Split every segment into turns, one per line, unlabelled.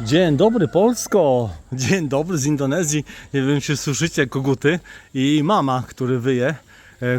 Dzień dobry Polsko, dzień dobry z Indonezji. Nie wiem czy słyszycie koguty i mama, który wyje,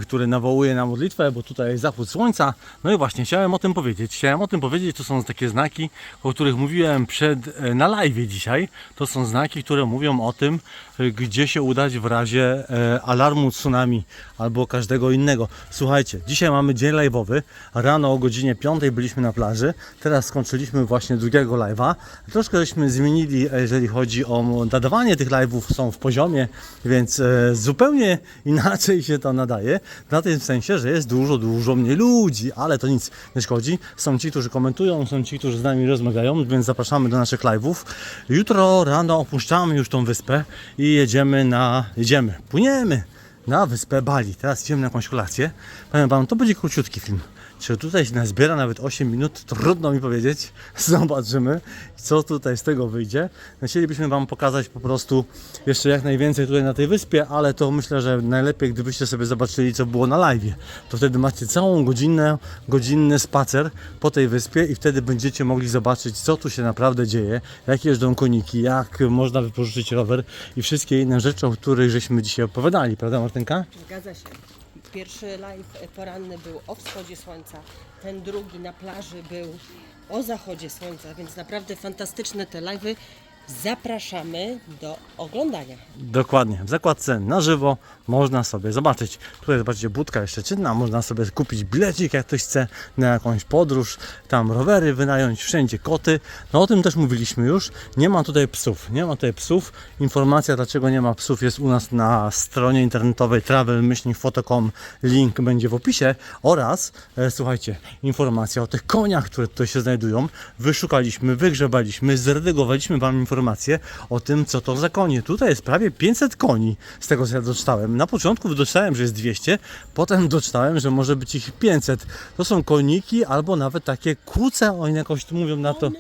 który nawołuje na modlitwę, bo tutaj jest zachód słońca. No i właśnie chciałem o tym powiedzieć. Chciałem o tym powiedzieć, to są takie znaki, o których mówiłem przed, e, na live dzisiaj. To są znaki, które mówią o tym, e, gdzie się udać w razie e, alarmu tsunami albo każdego innego. Słuchajcie, dzisiaj mamy dzień live'owy. Rano o godzinie 5 byliśmy na plaży. Teraz skończyliśmy właśnie drugiego live'a. Troszkę żeśmy zmienili, e, jeżeli chodzi o nadawanie tych live'ów, są w poziomie, więc e, zupełnie inaczej się to nadaje. Na tym sensie, że jest dużo, dużo mniej ludzi, ale to nic nie szkodzi. Są ci, którzy komentują, są ci, którzy z nami rozmawiają, więc zapraszamy do naszych live'ów. Jutro rano opuszczamy już tą wyspę i jedziemy na... jedziemy, płyniemy na wyspę Bali. Teraz idziemy na jakąś kolację. Powiem Wam, to będzie króciutki film. Czy tutaj się zbiera nawet 8 minut? Trudno mi powiedzieć. Zobaczymy, co tutaj z tego wyjdzie. Chcielibyśmy Wam pokazać po prostu jeszcze jak najwięcej tutaj na tej wyspie, ale to myślę, że najlepiej gdybyście sobie zobaczyli, co było na live. To wtedy macie całą godzinę, godzinny spacer po tej wyspie i wtedy będziecie mogli zobaczyć, co tu się naprawdę dzieje, jak jeżdżą koniki, jak można wypożyczyć rower i wszystkie inne rzeczy, o których żeśmy dzisiaj opowiadali, prawda Martynka?
Zgadza się. Pierwszy live poranny był o wschodzie słońca, ten drugi na plaży był o zachodzie słońca, więc naprawdę fantastyczne te live'y. Zapraszamy do oglądania.
Dokładnie. W zakładce na żywo można sobie zobaczyć. Tutaj zobaczcie, budka jeszcze czynna. Można sobie kupić bilecik, jak ktoś chce, na jakąś podróż. Tam rowery wynająć, wszędzie koty. No o tym też mówiliśmy już. Nie ma tutaj psów. Nie ma tutaj psów. Informacja, dlaczego nie ma psów, jest u nas na stronie internetowej travel-foto.com. Link będzie w opisie. Oraz, e, słuchajcie, informacja o tych koniach, które tutaj się znajdują. Wyszukaliśmy, wygrzebaliśmy, zredagowaliśmy Wam informacje o tym, co to za konie. Tutaj jest prawie 500 koni, z tego co ja doczytałem. Na początku doczytałem, że jest 200, potem doczytałem, że może być ich 500. To są koniki albo nawet takie kuce, oni jakoś tu mówią na to.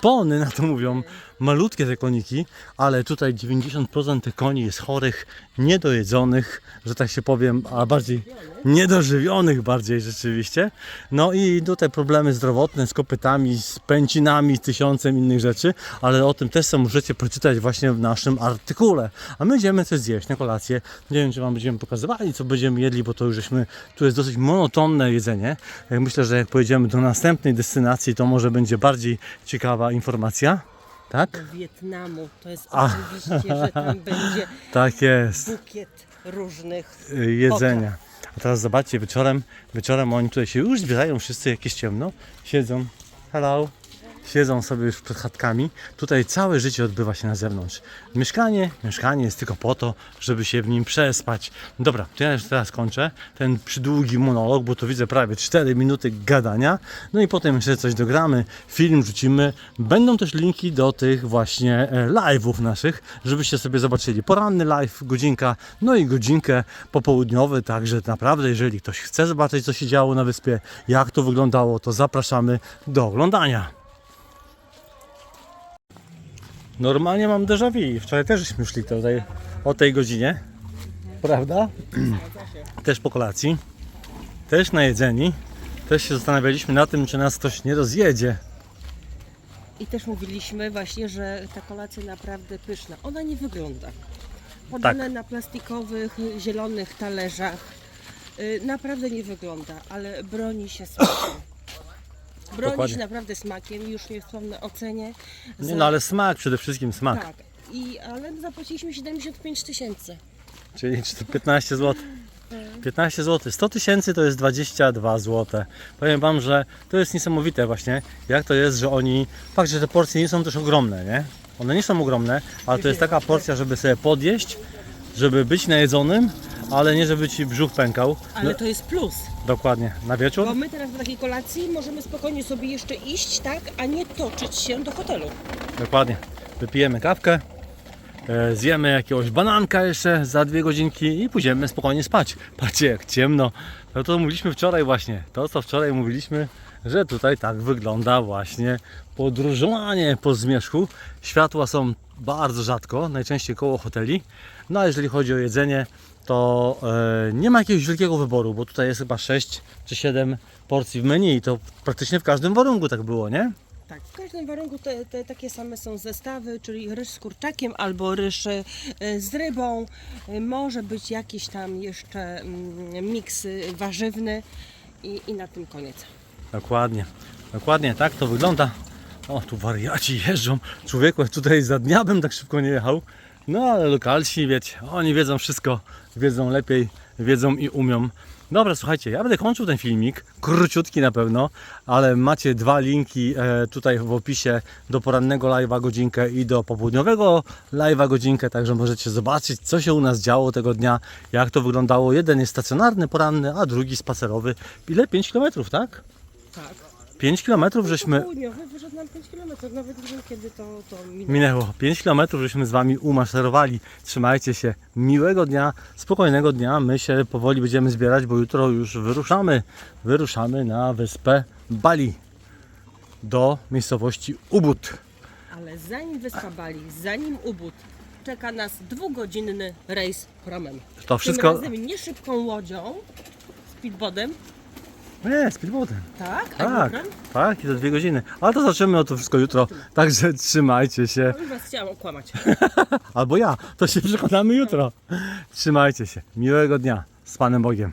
Pony na to mówią, malutkie te koniki, ale tutaj 90% tych koni jest chorych, niedojedzonych, że tak się powiem, a bardziej niedożywionych bardziej rzeczywiście. No i tutaj problemy zdrowotne z kopytami, z pęcinami, tysiącem innych rzeczy, ale o tym też możecie przeczytać właśnie w naszym artykule. A my będziemy coś zjeść na kolację. Nie wiem, czy Wam będziemy pokazywali, co będziemy jedli, bo to już żeśmy, tu jest dosyć monotonne jedzenie. Myślę, że jak pojedziemy do następnej destynacji, to może będzie bardziej ciekawa informacja. Tak?
Do Wietnamu to jest
A.
oczywiście, że tam będzie
Tak jest.
bukiet różnych
y, jedzenia. A teraz zobaczcie, wieczorem, wieczorem oni tutaj się już zbierają, wszyscy jakieś ciemno, siedzą, hello, siedzą sobie już przed chatkami. Tutaj całe życie odbywa się na zewnątrz. Mieszkanie, mieszkanie jest tylko po to, żeby się w nim przespać. Dobra, to ja już teraz kończę ten przydługi monolog, bo to widzę prawie 4 minuty gadania. No i potem jeszcze coś dogramy, film rzucimy. Będą też linki do tych właśnie e, live'ów naszych, żebyście sobie zobaczyli. Poranny live, godzinka, no i godzinkę popołudniowy, także naprawdę, jeżeli ktoś chce zobaczyć, co się działo na wyspie, jak to wyglądało, to zapraszamy do oglądania. Normalnie mam déjà vu. Wczoraj też żeśmy szli tutaj o tej godzinie. Prawda? Też po kolacji. Też najedzeni. Też się zastanawialiśmy na tym, czy nas ktoś nie rozjedzie.
I też mówiliśmy właśnie, że ta kolacja naprawdę pyszna. Ona nie wygląda. Podane
Tak.
na plastikowych, zielonych talerzach. Y, Naprawdę nie wygląda, ale broni się smakiem. Broni
Dokładnie.
się naprawdę smakiem, już nie wspomnę o cenie.
Nie, no ale smak, przede wszystkim smak.
Tak, i, ale zapłaciliśmy 75 tysięcy.
Czyli czy to 15 zł. 15 zł. 100 tysięcy to jest 22 zł. Powiem Wam, że to jest niesamowite właśnie, jak to jest, że oni... Fakt, że te porcje nie są też ogromne, nie? One nie są ogromne, ale to jest taka porcja, żeby sobie podjeść, żeby być najedzonym, ale nie żeby Ci brzuch pękał.
Ale
No,
to jest plus,
dokładnie. Na wieczór?
bo my teraz po takiej kolacji możemy spokojnie sobie jeszcze iść, tak, a nie toczyć się do hotelu.
Dokładnie. Wypijemy kawkę, e, zjemy jakiegoś bananka jeszcze za dwie godzinki i pójdziemy spokojnie spać. Patrzcie jak ciemno. No to mówiliśmy wczoraj właśnie. To co wczoraj mówiliśmy, że tutaj tak wygląda właśnie podróżowanie po zmierzchu. Światła są bardzo rzadko, najczęściej koło hoteli. No a jeżeli chodzi o jedzenie, to e, nie ma jakiegoś wielkiego wyboru, bo tutaj jest chyba 6 czy 7 porcji w menu i to praktycznie w każdym warunku tak było, nie?
Tak, w każdym warunku te, te takie same są zestawy, czyli ryż z kurczakiem albo ryż e, z rybą. E, Może być jakiś tam jeszcze mm, miks warzywny i, i na tym koniec.
Dokładnie, dokładnie tak to wygląda. O, tu wariaci jeżdżą. Człowieku, tutaj za dnia bym tak szybko nie jechał. No ale lokalsi, wiecie, oni wiedzą wszystko, wiedzą lepiej, wiedzą i umią. Dobra, słuchajcie, ja będę kończył ten filmik, króciutki na pewno, ale macie dwa linki e, tutaj w opisie do porannego live'a godzinkę i do popołudniowego live'a godzinkę, także możecie zobaczyć, co się u nas działo tego dnia, jak to wyglądało. Jeden jest stacjonarny, poranny, a drugi spacerowy. Ile? 5 km, tak?
Tak.
5 km żeśmy
Południowy wyszedł nam 5 km, nawet nie wiem kiedy to, to minęło.
minęło. 5 km żeśmy z Wami umaszerowali. Trzymajcie się. Miłego dnia, spokojnego dnia. My się powoli będziemy zbierać, bo jutro już wyruszamy. Wyruszamy na wyspę Bali do miejscowości Ubud.
Ale zanim Wyspa Bali, zanim Ubud, czeka nas dwugodzinny rejs promem.
To wszystko.
Tym razem nie szybką łodzią, speedboardem,
Nie, speedboatem.
tak?
Tak,
albo prem.
tak, i to dwie godziny. Ale to zaczniemy o to wszystko jutro. Także trzymajcie się.
I was chciałam okłamać.
Albo ja. To się przekonamy jutro. Trzymajcie się. Miłego dnia. Z Panem Bogiem.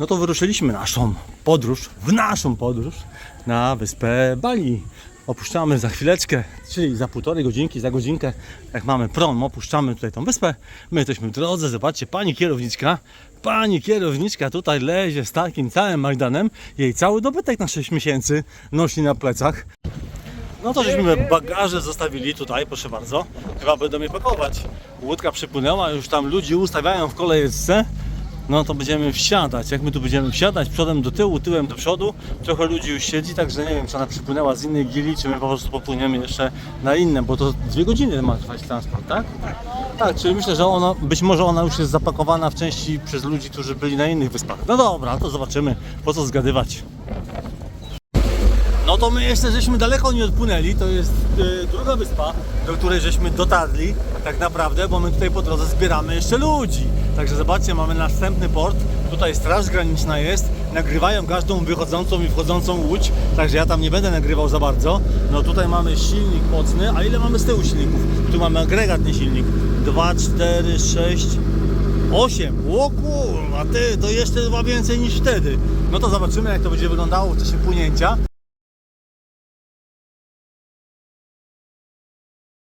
No to wyruszyliśmy naszą podróż, w naszą podróż na wyspę Bali. Opuszczamy za chwileczkę, czyli za półtorej godzinki, za godzinkę, jak mamy prom, opuszczamy tutaj tą wyspę. My jesteśmy w drodze, zobaczcie, pani kierowniczka, pani kierowniczka tutaj lezie z takim całym Majdanem. Jej cały dobytek na 6 miesięcy nosi na plecach. No to żeśmy bagaże zostawili tutaj, proszę bardzo. Chyba będą je pakować. Łódka przypłynęła, już tam ludzi ustawiają w kolejce. No to będziemy wsiadać. Jak my tu będziemy wsiadać, przodem do tyłu, tyłem do przodu. Trochę ludzi już siedzi, także nie wiem, czy ona przypłynęła z innej gili, czy my po prostu popłyniemy jeszcze na inne, bo to dwie godziny ma trwać transport, tak? Tak, czyli myślę, że ona, być może ona już jest zapakowana w części przez ludzi, którzy byli na innych wyspach. No dobra, to zobaczymy, po co zgadywać. No to my jeszcze żeśmy daleko nie odpłynęli, to jest e, druga wyspa, do której żeśmy dotarli tak naprawdę, bo my tutaj po drodze zbieramy jeszcze ludzi. Także zobaczcie, mamy następny port, tutaj straż graniczna jest, nagrywają każdą wychodzącą i wchodzącą łódź, także ja tam nie będę nagrywał za bardzo. No tutaj mamy silnik mocny, a ile mamy z tyłu silników? Tu mamy agregatny silnik, 2, 4, 6, 8. O kurwa, ty, to jeszcze chyba więcej niż wtedy. No to zobaczymy jak to będzie wyglądało w czasie płynięcia.